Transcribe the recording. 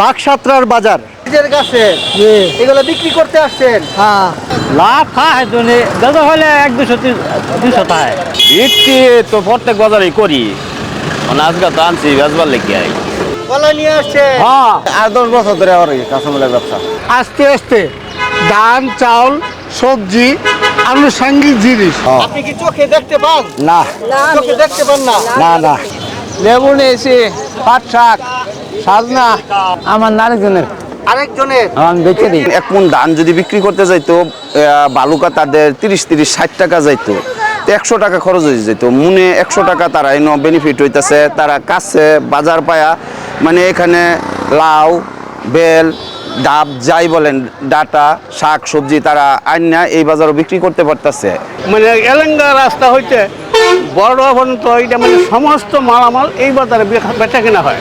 বাকসাত্রার বাজার। নিজের কাছে এগুলো বিক্রি করতে আসছেন? হ্যাঁ। লাভ খায় তো দাদা হলে এক দুশো দুশো খায়। বিক্রি তো প্রত্যেক বাজারেই করি। মানে আজকে তো আনছি বেচবার লেগে আই। কলা নিয়ে আসছেন? হ্যাঁ। আর দশ বছর ধরে আমার কাঁচামালের ব্যবসা। আস্তে আস্তে। ধান চাউল সবজি আনুষঙ্গিক জিনিস। আপনি কি চোখে দেখতে পান? না। চোখে দেখতে পান না? না না। লেবু নিয়েছি পাট শাক। সাজনা। আমার নারকেলের আরেকজনের। আমি বেঁচে দিই। এক মন ধান যদি বিক্রি করতে যাইতো বালুকা তাদের তিরিশ তিরিশ ষাট টাকা যাইতো। একশো টাকা খরচ হয়ে যেত। মনে একশো টাকা তারা এনে বেনিফিট হইতেছে। তারা কাছে বাজার পায়া মানে এখানে লাউ বেল ডাব যাই বলেন ডাটা শাক সবজি তারা আইনা এই বাজারও বিক্রি করতে পারতেছে। মানে এলেঙ্গা রাস্তা হইতে বড় পর্যন্ত এটা মানে সমস্ত মালামাল এই বাজারে বেচা কেনা হয়।